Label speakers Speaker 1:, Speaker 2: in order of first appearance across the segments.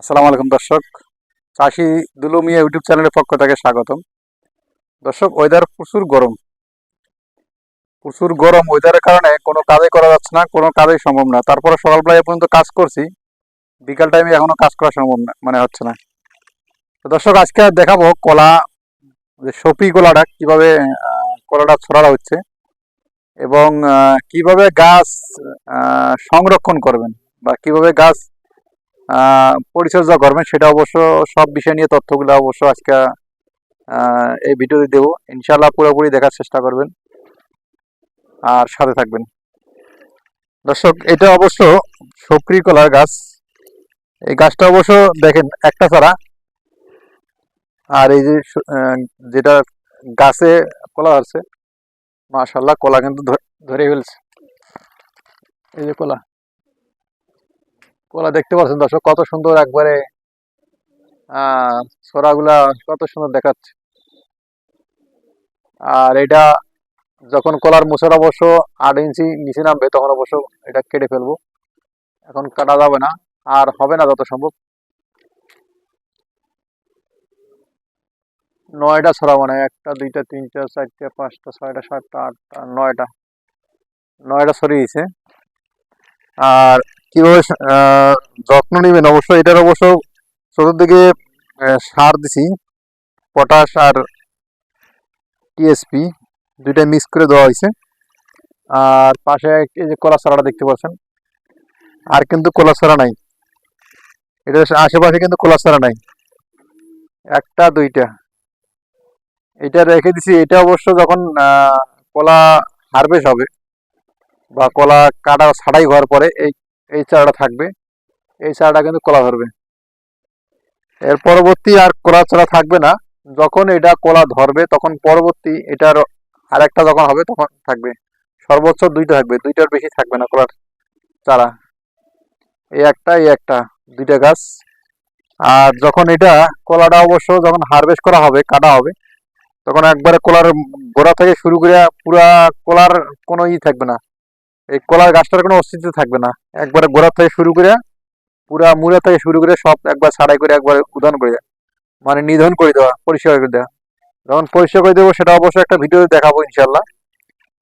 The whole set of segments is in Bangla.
Speaker 1: আসসালামু আলাইকুম দর্শক। চাষি দুলুমিয়া ইউটিউব চ্যানেলের পক্ষ থেকে স্বাগতম। দর্শক ওয়েদার প্রচুর গরম। প্রচুর গরম ওয়েদারের কারণে কোনো কাজে করা যাচ্ছে না, কোনো কাজই সম্ভব না। তারপরে সকালবেলা এ পর্যন্ত কাজ করছি। বিকাল টাইমে এখনও কাজ করা সম্ভব না মানে হচ্ছে না। তো দর্শক, আজকে দেখাবো কলা, যে সপি কলাটা কীভাবে কলাটা ছড়ানো হচ্ছে এবং কীভাবে গাছ সংরক্ষণ করবেন বা কীভাবে গাছ পরিচর্যা করবেন, সেটা অবশ্য সব বিষয় নিয়ে তথ্যগুলো অবশ্য আজকে এই ভিডিওতে দেবো। ইনশাল্লাহ পুরোপুরি দেখার চেষ্টা করবেন। আর সাথে থাকবেন। দর্শক, এটা অবশ্য সক্রি কলার গাছ। এই গাছটা অবশ্য দেখেন, একটা ছাড়া আর এই যে যেটা গাছে কলা আছে মাশাল্লাহ কলা কিন্তু ধরে ফেলছে। এই যে কলা। কলা দেখতে পাচ্ছেন দর্শক, কত সুন্দর একবারে, আহ, ছড়াগুলা কত সুন্দর দেখাচ্ছে। আর এটা যখন কলার মুসর অবশ্য আট ইঞ্চি নিচে নামবে, তখন অবশ্য এটা কেটে ফেলব। এখন কাটা যাবে না, আর হবে না যত সম্ভব। নয়টা ছড়া মানে একটা, দুইটা, তিনটা, চারটা, পাঁচটা, ছয়টা, সাতটা, আটটা, নয়টা। নয়টা ছড়িয়েছে আর কীভাবে যত্ন নেবেন? অবশ্য এটার অবশ্য চতুর্দিকে সার দিছি, পটাশ আর টিএসপি দুইটা মিক্স করে দেওয়া হয়েছে। আর পাশে এই যে কলা চারাটা দেখতে পাচ্ছেন। আর কিন্তু কলা চারা নাই। এটা আশেপাশে কিন্তু কলা চারা নাই। একটা, দুইটা। এটা রেখে দিছি। এটা অবশ্য যখন কলা হারভেস্ট হবে বা কলা কাটা ছাড়াই হওয়ার পরে এই এই চারাটা থাকবে। এই চারাটা কিন্তু কলা ধরবে। এর পরবর্তী আর কলা চারা থাকবে না। যখন এটা কলা ধরবে, তখন পরবর্তী এটার আরেকটা যখন হবে, তখন থাকবে। সর্বোচ্চ দুইটা থাকবে। দুইটার বেশি থাকবে না কলার চারা। এই একটা এই একটা, দুইটা গাছ। আর যখন এটা কলাটা অবশ্য যখন হারভেস্ট করা হবে, কাটা হবে, তখন একবারে কলার গোড়া থেকে শুরু করে পুরা কলার কোনো ই থাকবে না। এই কলার গাছটার কোনো অস্তিত্ব থাকবে না। একবারে গোড়া থেকে শুরু করে পুরা মূলা থেকে শুরু করে সব একবার ছাড়াই করে একবার উদান করে মানে নিধন করে দেওয়া, পরিষ্কার করে দেওয়া। যখন পরিষ্কার করে দেবো সেটা অবশ্যই একটা ভিডিওতে দেখাবো ইনশাল্লাহ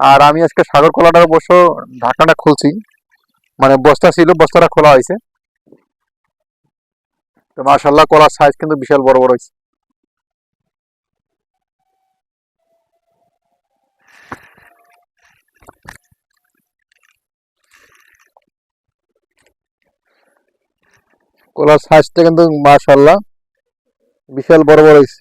Speaker 1: আর আমি আজকে সাগর কলাটা অবশ্য ঢাকাটা খুলছি। মানে বস্তা ছিল, বস্তাটা খোলা হয়েছে। তো মাশাল্লাহ কলার সাইজ কিন্তু বিশাল বড় বড় হয়েছে। কলার সাইজটা কিন্তু মাশাল্লাহ বিশাল বড় বড় হয়েছে।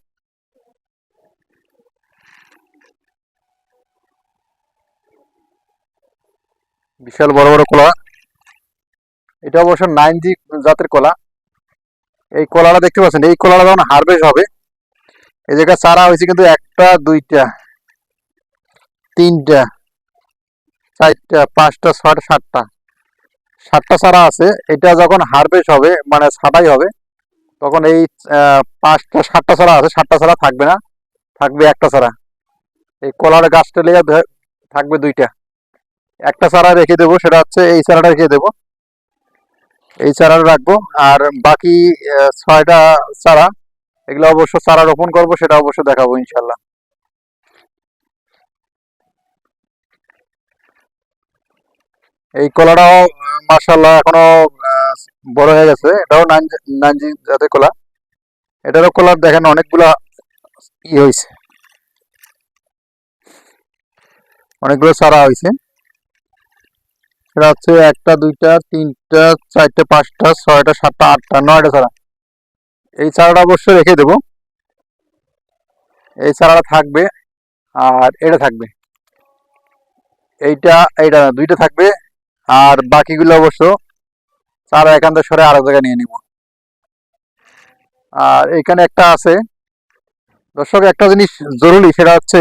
Speaker 1: বিশাল বড় বড় কলা। এটা অবশ্য নাইন জি জাতের কলা। এই কলাটা দেখতে পাচ্ছেন, এই কলাটা যখন হারভেস্ট হবে, এই জায়গায় চারা হয়েছে কিন্তু একটা, দুইটা, তিনটা, চারটা, পাঁচটা, ছয়টা, সাতটা। সাতটা চারা আছে। এটা যখন হারভেস্ট হবে মানে ছাটাই হবে, তখন এই পাঁচটা, সাতটা চারা আছে। সাতটা চারা থাকবে না। থাকবে একটা চারা এই কলার গাছটা লেগে থাকবে দুইটা। একটা চারা রেখে দেবো, সেটা হচ্ছে এই চারাটা রেখে দেবো। এই চারাটা রাখব। আর বাকি ছয়টা চারা এগুলো অবশ্য চারা রোপণ করব, সেটা অবশ্য দেখাবো ইনশাল্লাহ। এই কলাটাও মার্শাল্লাহ এখনও বড় হয়ে গেছে। এটাও নানজি জাতের কলা। এটারও কলার দেখেন অনেকগুলা ই হয়েছে অনেকগুলো চারা হয়েছে এটা হচ্ছে একটা, দুইটা, তিনটা, চারটে, পাঁচটা, ছয়টা, সাতটা, আটটা, নয়টা চারা। এই চারাটা অবশ্যই রেখে দেবো। এই চারাটা থাকবে, আর এটা থাকবে। এইটা এইটা দুইটা থাকবে। আর বাকিগুলো অবশ্য চারা থেকে সরে আরেক জায়গায় নিয়ে নিব। আর এখানে একটা আছে। দর্শক, একটা জিনিস জরুরি, সেটা হচ্ছে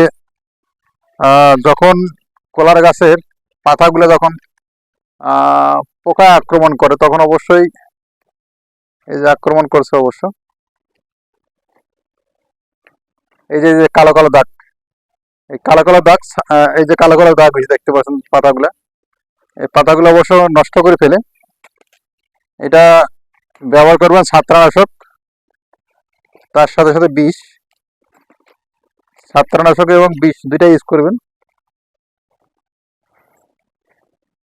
Speaker 1: যখন কলার গাছের পাতাগুলো যখন পোকা আক্রমণ করে, তখন অবশ্যই এই যে আক্রমণ করছে অবশ্য। এই যে যে কালো কালো দাগ, এই কালো কালো দাগ এই যে কালো কালো দাগ হয়েছে, দেখতে পাচ্ছেন পাতাগুলা। এই পাতাগুলো অবশ্য নষ্ট করে ফেলে। এটা ব্যবহার করবেন ছত্রাকনাশক তার সাথে সাথে বিষ। ছত্রাকনাশক এবং বিষ দুইটাই ইউজ করবেন।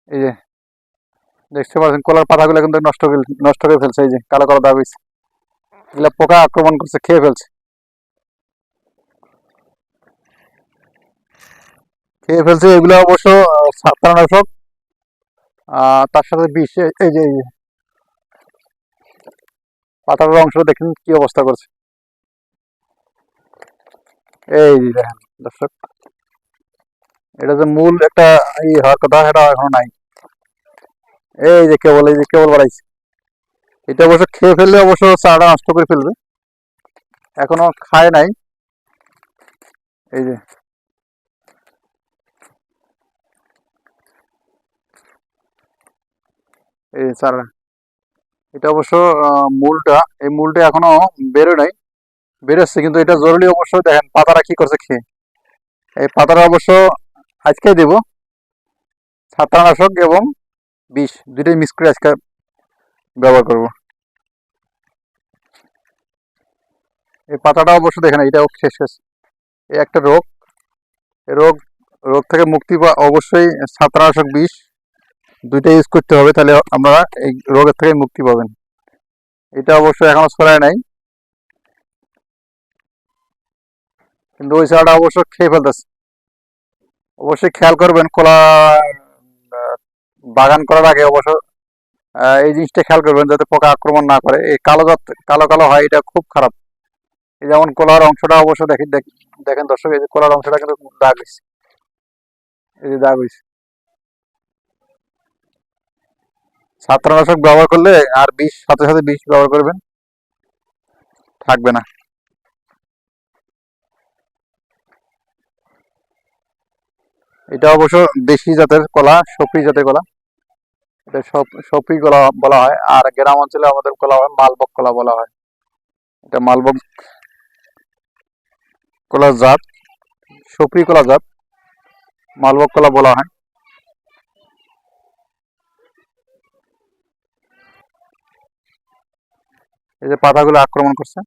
Speaker 1: এই যে দেখতে পাচ্ছেন কলার পাতাগুলো কিন্তু নষ্ট নষ্ট করে ফেলছে এই যে কালো কালো হয়েছে। এগুলো পোকা আক্রমণ করছে খেয়ে ফেলছে। খেয়ে ফেলছে এগুলো অবশ্য আহ, তার সাথে বিষ, এই- যে পাতার অংশ দেখেন কি অবস্থা করছে। এই দেখেন দর্শক, এটা যে মূল একটা ই হওয়ার কথা, সেটা এখনও নাই। এই যে কেবল, এই যে কেবল বাড়াইছে। এটা অবশ্য খেয়ে ফেললে অবশ্য চাটা নষ্ট করে ফেলবে। এখনও খায় নাই। এই যে এই চারা এটা অবশ্য মূলটা, এই মূলটা এখনও বেরো নাই। বেরোচ্ছে কিন্তু এটা জরুরি অবশ্য, দেখেন, পাতারা কি করছে খেয়ে। এই পাতাটা অবশ্য আজকে দেব। ছত্রাকনাশক এবং বিষ দুটোই মিক্স করে আজকে ব্যবহার করব। এই পাতাটা অবশ্য দেখেন এটাও শেষ শেষ এই একটা রোগ। রোগ রোগ থেকে মুক্তি পা অবশ্যই ছত্রাকনাশক বিষ। দুইটা ইউজ করতে হবে, তাহলে আমরা এই রোগের থেকে মুক্তি পাবেন। এটা অবশ্য এখনও ছড়ায় নাই। কিন্তু ওই চারাটা অবশ্য খেয়ে ফেলতেছে। অবশ্যই খেয়াল করবেন, কলা বাগান করার আগে অবশ্য এই জিনিসটা খেয়াল করবেন যাতে পোকা আক্রমণ না করে। এই কালো কালো কালো হয়, এটা খুব খারাপ। এই যেমন কলার অংশটা অবশ্য দেখেন দেখ- দেখেন দর্শক, এই যে কলার অংশটা কিন্তু দাগ হয়েছে এই যে দাগ হয়েছে ছত্রাকনাশক ব্যবহার করলে আর বিষ, সাথে সাথে বিষ ব্যবহার করবেন। থাকবে না। এটা অবশ্য দেশি জাতের কলা, সফি জাতের কলা। এটা সব সফি কলা বলা হয়, আর গ্রাম অঞ্চলে আমাদের কলা হয় মালবক কলা বলা হয়। এটা মালবক কলার জাত, সফি কলা জাত মালবক কলা বলা হয়। এই যে পাতাগুলো আক্রমণ করছে।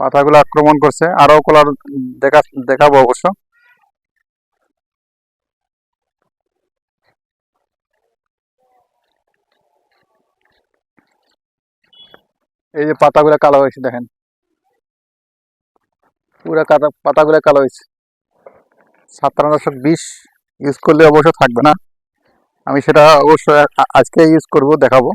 Speaker 1: পাতাগুলো আক্রমণ করছে। আরও কলার দেখা, দেখাবো অবশ্য। এই যে পাতাগুলো কালো হয়েছে, দেখেন। পুরা পাতাগুলো কালো হয়েছে। ছত্রাকনাশক বিষ ইউজ করলে অবশ্য থাকবে না। আমি সেটা অবশ্যই আজকে ইউজ করব, দেখাবো।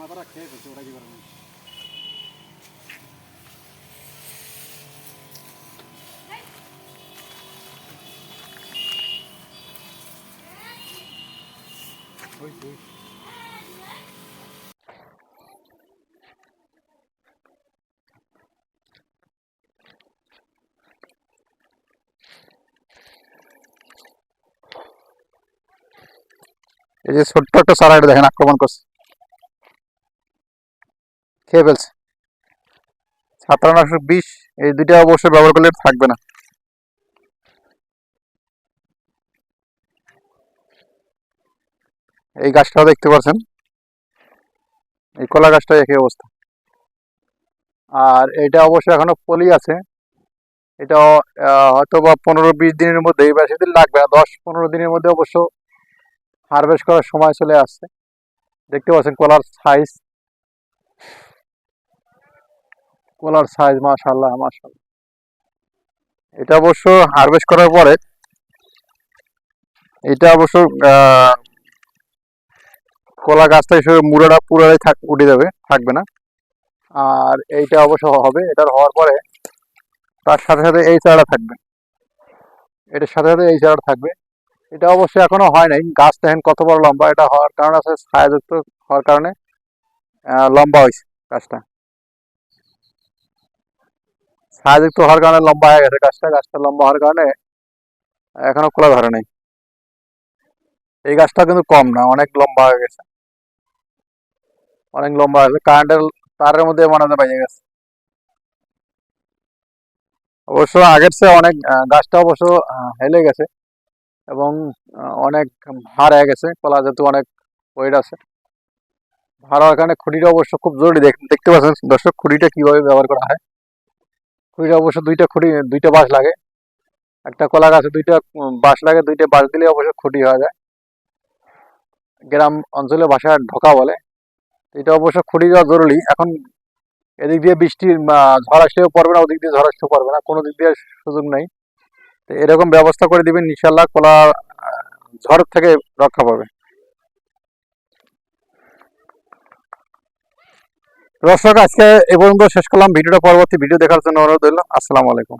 Speaker 1: মাথাটা খেয়ে ফেলছে ওটা কি করবে এই যে ছোট্ট একটা চারা এটা দেখেন, আক্রমণ করছে। খেয়ে ফেলছে। ছত্রাকনাশক বিষ এই দুইটা অবশ্যই ব্যবহার করলে থাকবে না। এই গাছটাও দেখতে পাচ্ছেন এই কলা গাছটা একই অবস্থা। আর এটা অবশ্য এখনও পলি আছে। এটা হয়তো বা পনেরো বিশ দিনের মধ্যে বেশি দিন লাগবে দশ পনেরো দিনের মধ্যে অবশ্য হারভেস্ট করার সময় চলে আসছে। দেখতে পাচ্ছেন কলার সাইজ কলার সাইজ মাশাল্লাহ মাশাল্লাহ এটা অবশ্য হারভেস্ট করার পরে, এটা অবশ্য কলা গাছটা হিসেবে মুড়াটা পুরোটাই থাক, উঠে যাবে, থাকবে না। আর এইটা অবশ্য হবে, এটার হওয়ার পরে তার সাথে সাথে এই চারাটা থাকবে। এটার সাথে সাথে এই চারাটা থাকবে। এটা অবশ্য এখনও হয় নাই। গাছ দেখেন কত বড় লম্বা। এটা হওয়ার কারণ আছে, ছায়াযুক্ত হওয়ার কারণে লম্বা হয়েছে গাছটা। ছায়াযুক্ত হওয়ার কারণে লম্বা হয়ে গেছে গাছটা। গাছটা লম্বা হওয়ার কারণে এখনও খোলা ধরে নেই। এই গাছটা কিন্তু কম না, অনেক লম্বা হয়ে গেছে। অনেক লম্বা। হয়েছে কারেন্টের তারের মধ্যে মনে হয় বাইরে গেছে। অবশ্য আগের চেয়ে অনেক গাছটা অবশ্য হেলে গেছে এবং অনেক ভার হয়ে গেছে। কলা যেহেতু অনেক ওয়েট আছে। ভার হওয়ার কারণে খুঁটিটা অবশ্য খুব জরুরি। দেখতে পাচ্ছেন দর্শক, খুঁটিটা কীভাবে ব্যবহার করা হয়। খুঁটিটা অবশ্য দুইটা খুঁটি, দুইটা বাঁশ লাগে। একটা কলা গাছে দুইটা বাঁশ লাগে, দুইটা বাঁশ দিলে অবশ্য খুঁটি হয়ে যায়। গ্রাম অঞ্চলে ভাষায় ঢোকা বলে। এটা অবশ্য খুঁটি দেওয়া জরুরি। এখন এদিক দিয়ে বৃষ্টির আহ, ঝড় আসলেও পড়বে না ওদিক দিয়ে ঝড় আসলেও পড়বে না কোনো দিক দিয়ে সুযোগ নেই। তো এরকম ব্যবস্থা করে দিবেন ইনশাল্লাহ কলা ঝড় থেকে রক্ষা পাবে। দর্শক আজকে এ পর্যন্ত শেষ করলাম। ভিডিওটা পরবর্তী ভিডিও দেখার জন্য অনুরোধ রইল। আসসালামু আলাইকুম।